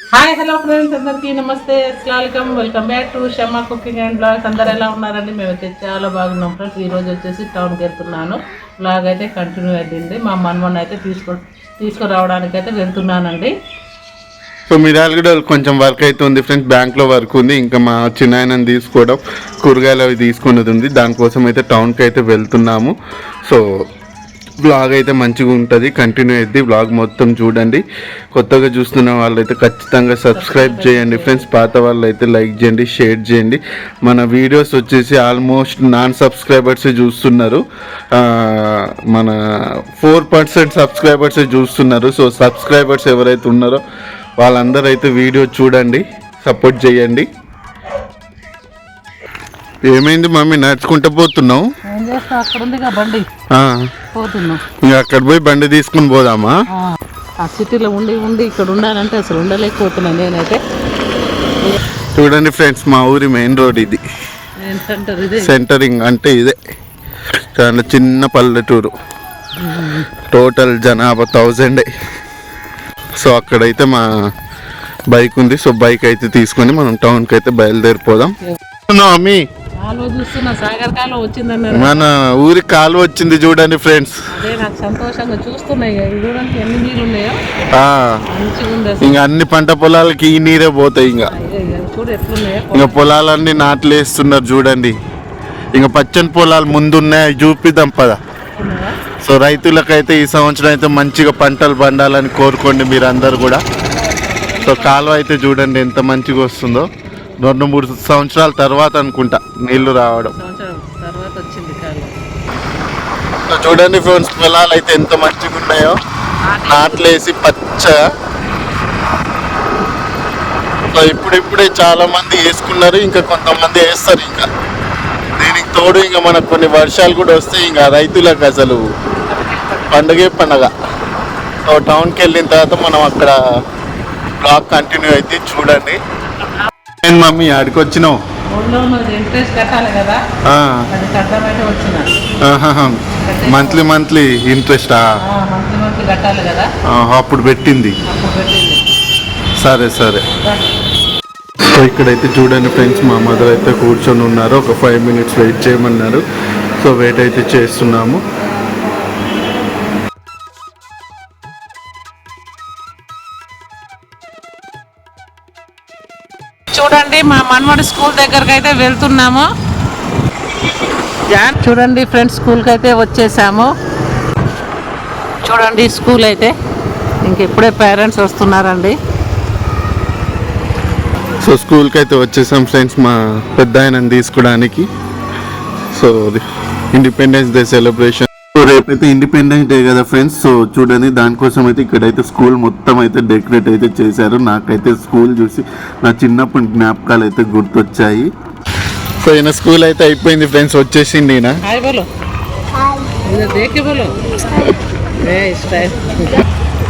Hi hello friends అందరికీ నమస్తే అస్సలాం welcome back to Shama cooking and blogs అందరు ఎలా ఉన్నారండి? మేమైతే చాలా బాగున్నాం ఫ్రెండ్స్. ఈ రోజు వచ్చేసి టౌన్కి వెళ్తున్నాను. బ్లాగ్ అయితే కంటిన్యూ అయ్యింది మా మనవన్న అయితే తీసుకో తీసుకురావడానికి అయితే వెళ్తున్నానండి. సో కూడా కొంచెం వర్క్ అయితే ఉంది ఫ్రెండ్స్ బ్యాంక్లో వర్క్ ఉంది. ఇంకా మా చిన్నాయనని తీసుకోవడం కూరగాయలు అవి తీసుకున్నది ఉంది. దానికోసం అయితే టౌన్కి అయితే వెళ్తున్నాము. సో బ్లాగ్ అయితే మంచిగా ఉంటుంది. కంటిన్యూ అయింది బ్లాగ్ మొత్తం చూడండి. కొత్తగా చూస్తున్న వాళ్ళైతే ఖచ్చితంగా సబ్స్క్రైబ్ చేయండి. ఫ్రెండ్స్ పాత వాళ్ళు అయితే లైక్ చేయండి షేర్ చేయండి. మన వీడియోస్ వచ్చేసి ఆల్మోస్ట్ నాన్ సబ్స్క్రైబర్స్ చూస్తున్నారు. మన ఫోర్ పర్సెంట్ సబ్స్క్రైబర్స్ చూస్తున్నారు. సో సబ్స్క్రైబర్స్ ఎవరైతే ఉన్నారో వాళ్ళందరూ అయితే వీడియో చూడండి సపోర్ట్ చేయండి. ఏమైంది మమ్మీ? నడుచుకుంటూ పోతున్నావు? ఏం చేస్తా? అక్కడ ఉంది బండి పోతున్నాం. ఇంకా అక్కడ పోయి బండి తీసుకుని పోదామా? ఆ. సిటీలో ఉండి ఉండి ఇక్కడ ఉండాలంటే అసలు ఉండలేకపోతున్నాను నేనైతే. చూడండి ఫ్రెండ్స్ మా ఊరి మెయిన్ రోడ్ ఇది. సెంటరింగ్ అంటే ఇదే. చాలా చిన్న పల్లెటూరు. టోటల్ జనాభా థౌజండే. సో అక్కడైతే మా బైక్ ఉంది. సో బైక్ అయితే తీసుకొని మనం టౌన్కి అయితే బయలుదేరిపోదాం. అమ్మి? మన ఊరి కాలువ వచ్చింది చూడండి ఫ్రెండ్స్. ఇక అన్ని పంట పొలాలకి ఈ నీరే పోతాయి ఇంకా. ఇక- పొలాలన్నీ నాట్లు వేస్తున్నారు చూడండి. ఇంకా పచ్చని పొలాలు ముందున్నాయి చూపిద్దాం పద? సో రైతులకైతే ఈ సంవత్సరం అయితే మంచిగా పంటలు పండాలని కోరుకోండి మీరు అందరు కూడా. సో కాలువ అయితే చూడండి ఎంత మంచిగా వస్తుందో. రెండు మూడు సంవత్సరాల తర్వాత అనుకుంటా నీళ్ళు రావడం. తర్వాత వచ్చింది చూడండి ఫ్రెండ్స్ పొలాలు అయితే ఎంత మంచిగా ఉన్నాయో. నాట్లేసి పచ్చగా. సో ఇప్పుడిప్పుడే చాలా మంది వేసుకున్నారు ఇంకా కొంతమంది వేస్తారు ఇంకా. దీనికి తోడు ఇంకా మనకు కొన్ని వర్షాలు కూడా వస్తాయి ఇంకా రైతులకు అసలు పండుగే పండగ. సో టౌన్కి వెళ్ళిన తర్వాత మనం అక్కడ బ్లాగ్ కంటిన్యూ అయితే చూడండి. నేను మమ్మీ ఆడికి వచ్చినావు మంత్లీ మంత్లీ ఇంట్రెస్టా అప్పుడు పెట్టింది. సరే సరే. సో ఇక్కడైతే చూడండి ఫ్రెండ్స్ మా మదర్ అయితే కూర్చొని ఉన్నారు. ఒక ఫైవ్ మినిట్స్ వెయిట్ చేయమన్నారు. సో వెయిట్ అయితే చేస్తున్నాము. చూడండి మా మనవడి స్కూల్ దగ్గరకు అయితే వెళ్తున్నాము చూడండి ఫ్రెండ్స్ స్కూల్కి అయితే వచ్చేసాము. చూడండి స్కూల్ అయితే ఇంకెప్పుడే పేరెంట్స్ వస్తున్నారండి. సో స్కూల్కి అయితే వచ్చేసాం ఫ్రెండ్స్ మా పెద్ద ఆయనని తీసుకోవడానికి సో ఇండిపెండెన్స్ డే సెలబ్రేషన్. రేపైతే ఇండిపెండెన్స్ డే కదా ఫ్రెండ్స్ సో చూడండి దానికోసం అయితే ఇక్కడైతే స్కూల్ మొత్తం అయితే డెకరేట్ అయితే చేశారు. నాకైతే స్కూల్ చూసి నా చిన్నప్పటి జ్ఞాపకాలు అయితే గుర్తొచ్చాయి. సో ఈయన స్కూల్ అయితే అయిపోయింది ఫ్రెండ్స్ వచ్చేసింది ఈయన.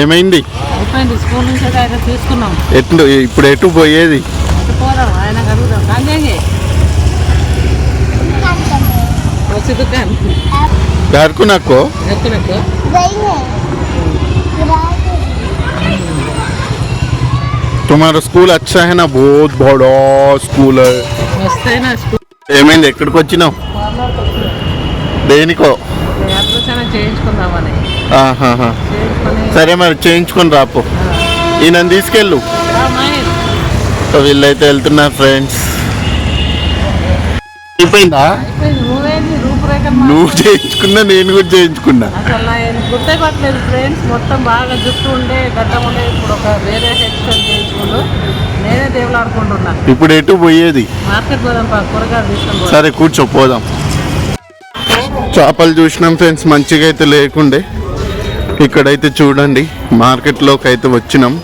ఏమైంది? ఎట్లు ఇప్పుడు ఎటు పోయేది? అటు పోదాం ఆయన అడుగుదాం కాంజంగి వచ్చి దుకాన్ గారుకు నాకు ఎక్కునకు तुम्हारा स्कूल अच्छा है ना बहुत बड़ा स्कूल है వస్తేనా స్కూల్ ఏమైంది ఎక్కడికి వచ్చినావు దేనికో అడ్మిషన్ చేయించుకుందామని ఆహాహా. చేయించుకొని సరే మరి చేయించుకొని రాపో ఈయన తీసుకెళ్ళు రా మహేష్. సో వీళ్ళైతే వెళ్తున్నారు ఫ్రెండ్స్ అయిపోయిందా అయిపోయింది నువ్వేంది రూపురేఖ నువ్వు చేయించుకున్నా నేను కూడా చేయించుకున్నా. అసలు నా ఏం గుర్తే పట్టలేదు ఫ్రెండ్స్. మొత్తం బాగా జుట్టు ఉండే గడ్డం ఉండే ఇప్పుడు ఒక వేరే స్టైల్ చేయించుకుంటూ నేనే దేవులాడుకుంటున్నా. ఇప్పుడు ఎటు పోయేది? మార్కెట్ పోదాం కూరగాయలు తీసుకొని. సరే కూర్చో పోదాం. చేపలు చూసినాం ఫ్రెండ్స్ మంచిగా అయితే లేకుండే. ఇక్కడైతే చూడండి మార్కెట్లోకి అయితే వచ్చినాం.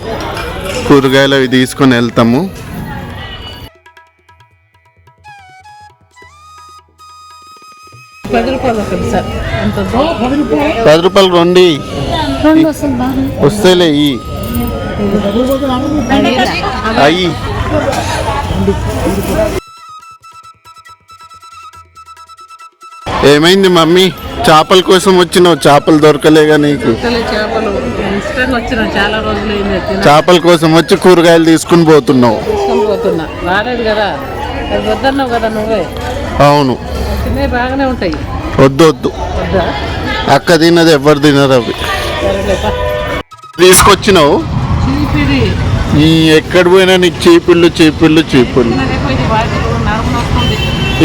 కూరగాయలు అవి తీసుకొని వెళ్తాము. పది రూపాయలు ఒకటి సార్. ఎంత పది రూపాయలు పది రూపాయలు రండి వస్తేలే. అయ్యి ఏమైంది మమ్మీ? చేపల కోసం వచ్చినావు. చేపలు దొరకలేగా నీకు? చేపలు. కోసం వచ్చి కూరగాయలు తీసుకుని పోతున్నావు. తీసుకొని పోతున్నా. రాలేదు కదా. అవును. బాగానే ఉంటాయి. వద్దు వద్దు. అక్క తినదు ఎవరు తినరు అవి. తీసుకొచ్చినావు? ఎక్కడ పోయినా నీకు చీపిళ్ళు చీపిళ్ళు చీపిళ్ళు.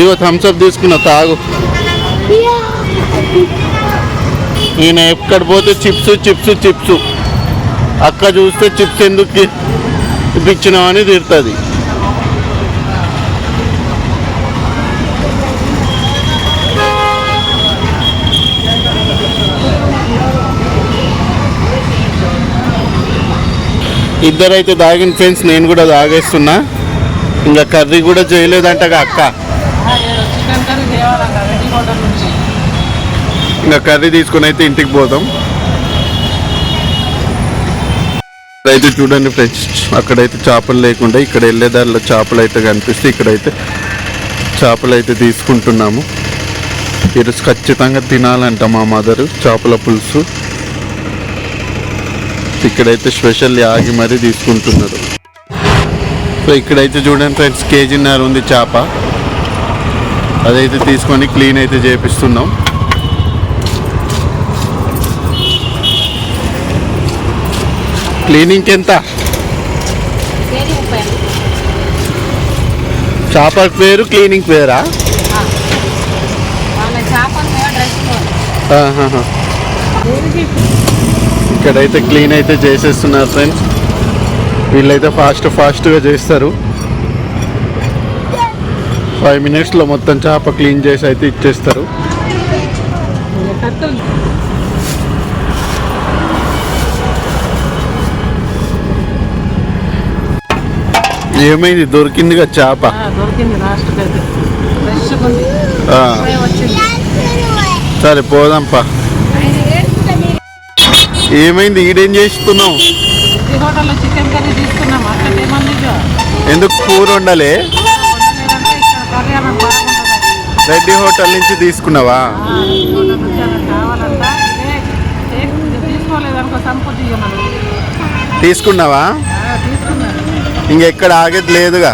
ఇగో థమ్స్అప్ తీసుకున్నా తాగు. ఈయన ఎక్కడ పోతే చిప్స్ చిప్స్ చిప్స్. అక్క చూస్తే చిప్స్ ఎందుకు ఇప్పించినావు అని తిడుతుంది. ఇద్దరైతే తాగిన ఫ్రెండ్స్ నేను కూడా తాగేస్తున్నా ఇంకా కర్రీ కూడా చేయలేదంటగా అక్క. ఇంకా కర్రీ తీసుకుని అయితే ఇంటికి పోదాం. అయితే చూడండి ఫ్రెండ్స్ అక్కడైతే చేపలు లేకుండా ఇక్కడ వెళ్ళేదారిలో చేపలు అయితే కనిపిస్తే ఇక్కడైతే చేపలు అయితే తీసుకుంటున్నాము. ఈరోజు ఖచ్చితంగా తినాలంట మా మదరు చేపల పులుసు. ఇక్కడైతే స్పెషల్ ఆగి మరీ తీసుకుంటున్నారు. సో ఇక్కడైతే చూడండి ఫ్రెండ్స్ కేజీన్నర ఉంది చేప. అదైతే తీసుకొని క్లీన్ అయితే చేపిస్తున్నాం. క్లీనింగ్ ఎంత? చేపల పేరు క్లీనింగ్ పేరా? ఆహాహా. ఇక్కడైతే క్లీన్ అయితే చేసేస్తున్నారు ఫ్రెండ్స్ వీళ్ళైతే ఫాస్ట్ ఫాస్ట్గా చేస్తారు. ఫైవ్ మినిట్స్లో మొత్తం చేప క్లీన్ చేసి అయితే ఇచ్చేస్తారు. ఏమైంది? దొరికిందిగా చేప? ఆ, దొరికింది ఏమైంది? ఈడేం చేస్తున్నావు? ఎందుకు కూర వండలే? రెడ్డి హోటల్ నుంచి తీసుకున్నావా? తీసుకున్నావా? ఇంకెక్కడ ఆగేది లేదుగా.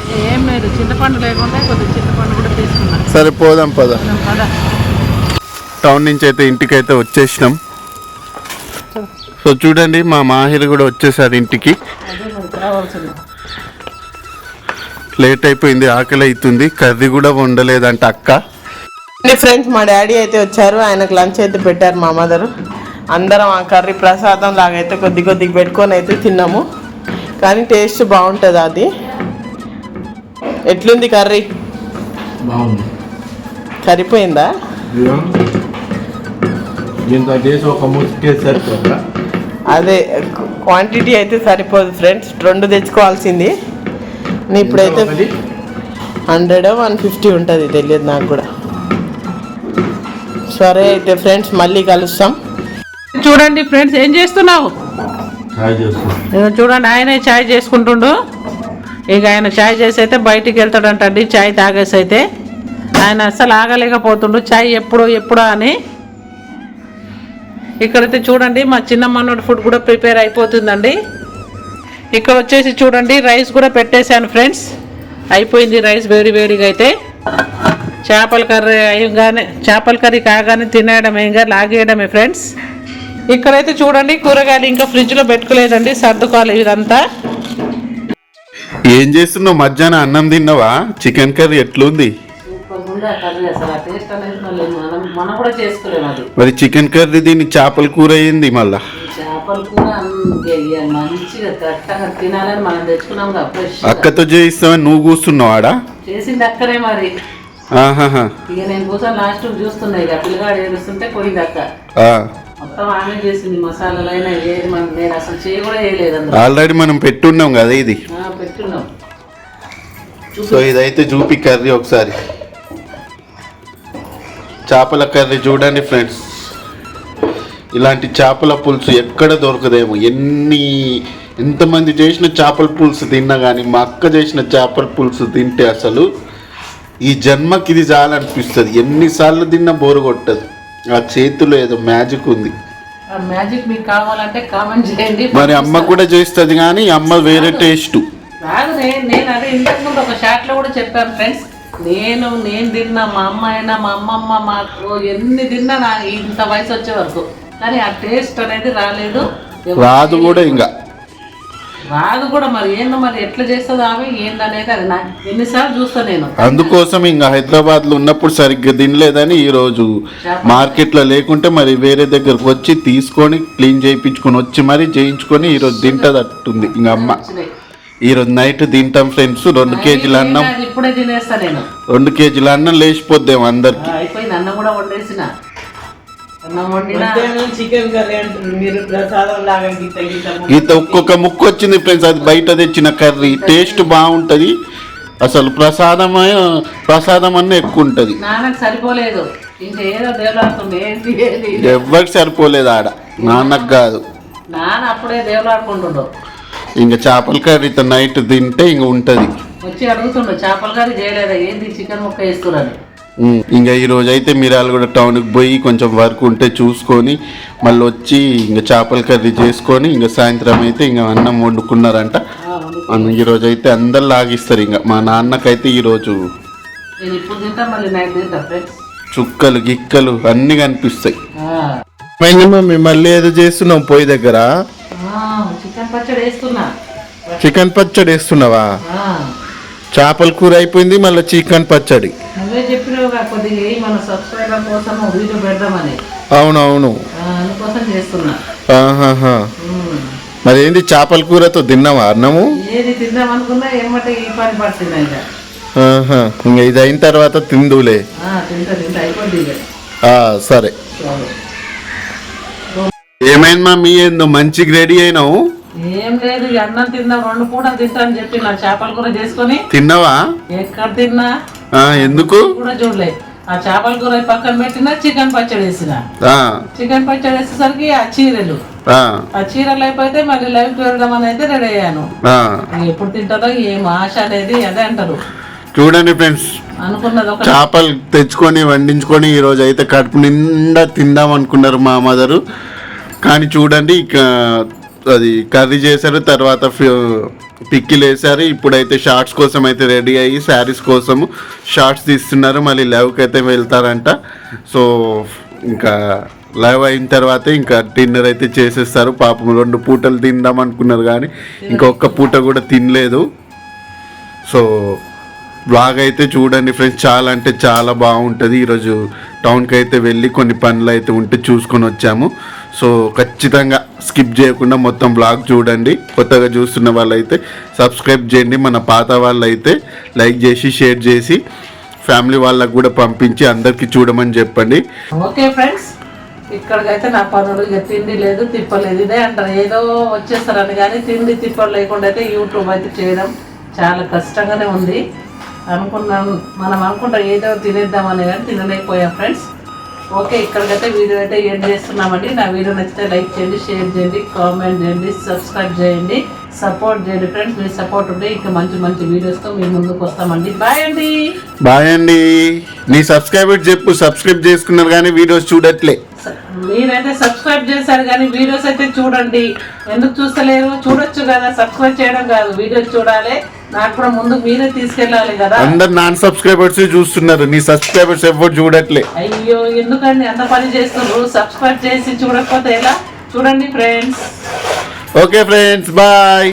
సరే పోదాం పద. పద. టౌన్ నుంచి అయితే ఇంటికి అయితే వచ్చేసినాం. సో చూడండి మా మాహిర్ కూడా వచ్చేసారు ఇంటికి. లేట్ అయిపోయింది ఆకలి అవుతుంది కర్రీ కూడా వండలేదంట అక్క. ఫ్రెండ్స్ మా డాడీ అయితే వచ్చారు ఆయనకు లంచ్ అయితే పెట్టారు మా మదర్. అందరం ఆ కర్రీ ప్రసాదం లాగైతే కొద్ది కొద్దిగా పెట్టుకొని అయితే తిన్నాము. కానీ టేస్ట్ బాగుంటుంది అది. ఎట్లుంది కర్రీ? బాగుంది. సరిపోయిందా ఇంత చేసి ఒక ముసుకేసి సరిపోతా అదే క్వాంటిటీ అయితే సరిపోదు ఫ్రెండ్స్ రెండు తెచ్చుకోవాల్సింది. నేను ఇప్పుడైతే హండ్రెడ్ వన్ ఫిఫ్టీ ఉంటుంది తెలియదు నాకు కూడా. సరే అయితే ఫ్రెండ్స్ మళ్ళీ కలుస్తాం. చూడండి ఫ్రెండ్స్ ఏం చేస్తున్నావు? చూడండి ఆయనే చాయ్ చేసుకుంటుండు. ఇక ఆయన చాయ్ చేసి అయితే బయటికి వెళ్తాడంటండి చాయ్ తాగేసి అయితే ఆయన అస్సలు ఆగలేకపోతుండు చాయ్ ఎప్పుడో ఎప్పుడో అని. ఇక్కడైతే చూడండి మా చిన్న మనోడి ఫుడ్ కూడా ప్రిపేర్ అయిపోతుందండి. ఇక్కడ వచ్చేసి చూడండి రైస్ కూడా పెట్టేశాను ఫ్రెండ్స్ అయిపోయింది రైస్ వేడి వేడిగా అయితే. చేపల కర్రీ అయ్యగానే చేపల కర్రీ కాగానే తినేయడమే ఇంకా లాగేయడమే ఫ్రెండ్స్ ఇక్కడైతే చూడండి కూరగాయలు ఇంకా ఫ్రిడ్జ్లో పెట్టుకోలేదండి సర్దుకోవాలి ఇదంతా. ఏం చేస్తున్నావు? మధ్యాహ్నం అన్నం తిన్నావా? చికెన్ కర్రీ ఎట్లుంది? మరి చికెన్ కర్రీ దీని చేపల కూర అయింది మళ్ళా? చేపల కూర మంచిగా దట్టంగా తినాలని మనం తెచ్చుకున్నాం కదా ఫ్రెష్ అక్కతో చేయిస్తామని నువ్వు కూర్చున్నావు ఆడ? చేసింది అక్కడే మరి. ఆహాహా. ఇక నేను కూర్చొని లాస్ట్ చూస్తున్నా ఇక పిల్లగాడు ఏడుస్తుంటే పోయింది అక్క ఆ. మొత్తం ఆమె చేసింది మసాలాలు అయినా ఏది మనం నేను అసలు చేయి కూడా వేయలేదు అందులో. ఆల్రెడీ మనం పెట్టున్నాం కదా ఇది. పెట్టున్నాం. సో ఇదైతే చూపి కర్రీ ఒకసారి. చేపల కర్రీ చూడండి ఫ్రెండ్స్. ఇలాంటి చేపల పులుసు ఎక్కడ దొరకదేమో. ఎన్ని ఎంతమంది చేసిన చేపల పులుసు తిన్నా కానీ మా అక్క చేసిన చేపల పులుసు తింటే అసలు ఈ జన్మకి ఇది చాలనిపిస్తుంది. ఎన్నిసార్లు తిన్నా బోరు కొట్టదు. ఆ చేతిలో ఏదో మ్యాజిక్ ఉంది. మ్యాజిక్ మీకు కావాలంటే కామెంట్ చేయండి. మరి అమ్మ కూడా చేస్తుంది కానీ అమ్మ వేరే టేస్ట్. నేను అదే ఒక కూడా చెప్పాను ఫ్రెండ్స్. నేను నేను తిన్నా మా అమ్మ అయినా మా అమ్మమ్మ మాకు ఎన్ని తిన్నా నా ఇంత వయసు వచ్చే వరకు. కానీ ఆ టేస్ట్ అనేది రాలేదు. రాదు కూడా ఇంకా. రాదు కూడా మరి ఏందో మరి ఎట్లా చేస్తుంది ఆమె ఏందనేది అది నా ఎన్నిసార్లు చూస్తా నేను. అందుకోసం ఇంకా హైదరాబాద్లో ఉన్నప్పుడు సరిగ్గా తినలేదని ఈ రోజు మార్కెట్లో లేకుంటే మరి వేరే దగ్గరకు వచ్చి తీసుకొని క్లీన్ చేయించుకొని వచ్చి మరి చేయించుకొని ఈ రోజు తింటది అట్టుంది ఇంకా అమ్మ. వచ్చినాయి. ఈ రోజు నైట్ తింటాం ఫ్రెండ్స్ రెండు కేజీల అన్నం. అది ఇప్పుడే తినేస్తా నేను. రెండు కేజీల అన్నం లేచిపోద్దాం అందరికి. అయిపోయింది అన్నం కూడా వండేసిన. అన్నం వండినా మధ్యాహ్నం చికెన్ కర్రీ అంటారు మీరు ప్రసాదం లాగా గీత గీత ఇంత ఒక్కొక్క ముక్క వచ్చింది ఫ్రెండ్స్ అది బయట తెచ్చిన కర్రీ. టేస్ట్ బాగుంటది. అసలు ప్రసాదమే ప్రసాదం అన్న ఎక్కువ ఉంటది. నాన్నకు సరిపోలేదు. ఇంకా ఏదో దేవులాడుతుంది ఏంటి ఏది ఎవ్వరికి సరిపోలేదు ఆడ. నాన్నకు కాదు. నాన్న అప్పుడే దేవులాడుకుంటుండు. ఇంకా చేపల కర్రీతో నైట్ తింటే ఇంక ఉంటది. వచ్చి అడుగుతుండు చేపల కర్రీ చేయలేదా? ఏంది చికెన్ ముక్క ఇంకా ఈ రోజు అయితే మీరాలు కూడా టౌన్కి పోయి కొంచెం వర్క్ ఉంటే చూసుకొని మళ్ళీ వచ్చి ఇంకా చేపల కర్రీ చేసుకొని ఇంకా సాయంత్రం అయితే ఇంకా అన్నం వండుకున్నారంట. అన్న ఈ రోజు అయితే అందరు లాగిస్తారు ఇంకా మా నాన్నకైతే ఈ రోజు నేను ఇప్పుడు తింటా మళ్ళీ నైట్ తింటా ఫ్రెండ్స్? చుక్కలు గిక్కలు అన్ని కనిపిస్తాయి. మమ్మీ మళ్ళీ ఏదో చేస్తున్నావు పొయ్యి దగ్గర. చికెన్ పచ్చడి వేస్తున్నా. చికెన్ పచ్చడి వేస్తున్నావా? చేపల కూర అయిపోయింది మళ్ళీ చికెన్ పచ్చడి. నువ్వే చెప్పినావుగా కొద్దిగా వేయి మన సబ్స్క్రైబర్ కోసం వీడియో పెడదామని. అవునవును. ఆ, అందుకోసం చేస్తున్నా. ఆహాహా. ఉమ్. మరి ఏంటి చేపల కూరతో తిన్నావా అన్నము? ఏది తిందాం అనుకున్నా ఏమంటే ఈ పని పడుతుంది ఇంకా. ఆహా. ఇంకా ఇది అయిన తర్వాత తిందులే. ఆ, తింటా తింటా అయిపోద్ది ఇక. ఆ, సరే. చాలు. ఏమైంది మా మీ ఏందో మంచిగా రెడీ అయినావు? ఏం లేదు ఇక అన్నం తిందాం రెండు పూటలు తింటా అని చెప్పి నా చేపల కూర చేసుకొని తిన్నావా? ఎక్కడ తిన్నా? ఆ, ఎందుకు? కూడా చూడలే. ఆ చేపల కూర పక్కన పెట్టిన చికెన్ పచ్చడి వేసిన. ఆ, చికెన్ పచ్చడి వేసేసరికి ఆ చీరలు. ఆ, ఆ చీరలు అయిపోతే మళ్ళీ లైవ్కి వెళ్దామని అయితే రెడీ అయ్యాను. ఆ. ఎప్పుడు తింటారో ఏం ఆశ అనేది అదే అంటారు. చూడండి ఫ్రెండ్స్ అనుకున్నది ఒక చేపలు తెచ్చుకొని వండించుకొని ఈ రోజు అయితే కడుపు నిండా తిందాం అనుకున్నారు మా మదరు. కానీ చూడండి ఇక అది కర్రీ చేశారు తర్వాత పిక్కిలు వేశారు ఇప్పుడైతే షార్ట్స్ కోసం అయితే రెడీ అయ్యి శారీస్ కోసము షార్ట్స్ తీస్తున్నారు. మళ్ళీ లైవ్కి అయితే వెళ్తారంట. సో ఇంకా లైవ్ అయిన తర్వాత ఇంకా డిన్నర్ అయితే చేసేస్తారు. పాపం రెండు పూటలు తిందాం అనుకున్నారు కానీ ఇంకొక పూట కూడా తినలేదు. సో బ్లాగ్ అయితే చూడండి ఫ్రెండ్స్. చాలా అంటే చాలా బాగుంటుంది. ఈరోజు టౌన్కి అయితే వెళ్ళి కొన్ని పనులు అయితే ఉంటే చూసుకొని వచ్చాము. సో ఖచ్చితంగా స్కిప్ చేయకుండా మొత్తం బ్లాగ్ చూడండి. కొత్తగా చూస్తున్న వాళ్ళైతే సబ్స్క్రైబ్ చేయండి. మన పాత వాళ్ళైతే లైక్ చేసి షేర్ చేసి ఫ్యామిలీ వాళ్ళకు కూడా పంపించి అందరికీ చూడమని చెప్పండి. ఓకే ఫ్రెండ్స్ ఇక్కడికైతే నా పనులు ఇక తిండి లేదు తిప్పలేదు. ఇదే అంటారు. ఏదో వచ్చేస్తారని కానీ తిండి తిప్పలు లేకుండా అయితే యూట్యూబ్ అయితే చేయడం చాలా కష్టంగానే ఉంది. అనుకున్నాను మనం అనుకుంటాం ఏదో తినేద్దామని కానీ తినలేకపోయాం ఫ్రెండ్స్ ఓకే ఇక్కడికైతే వీడియో అయితే ఎండ్ చేస్తున్నామండి. నా వీడియో నచ్చితే లైక్ చేయండి షేర్ చేయండి కామెంట్ చేయండి సబ్స్క్రైబ్ చేయండి. సపోర్ట్ చేయండి ఫ్రెండ్స్ మీ సపోర్ట్ ఉంటే ఇంకా మంచి మంచి వీడియోస్తో మీ ముందుకు వస్తామండి. బాయ్ అండి. బాయ్ అండి. నీ సబ్స్క్రైబర్ చెప్పు సబ్స్క్రైబ్ చేసుకున్నారు కానీ వీడియోస్ చూడట్లే. మీరైతే సబ్స్క్రైబ్ చేశారు కానీ వీడియోస్ అయితే చూడండి. ఎందుకు చూస్తలేరు? చూడొచ్చు కదా సబ్స్క్రైబ్ చేయడం కాదు వీడియోస్ చూడాలి. నాకు కూడా ముందు మీరే తీసుకెళ్ళాలి కదా. అందరు నాన్ సబ్స్క్రైబర్స్ చూస్తున్నారు. నీ సబ్స్క్రైబర్స్ ఎవరు చూడట్లే. అయ్యో ఎందుకండి అంత పని చేస్తున్నారు? సబ్స్క్రైబ్ చేసి చూడకపోతే ఎలా? చూడండి ఫ్రెండ్స్ ఓకే ఫ్రెండ్స్ బాయ్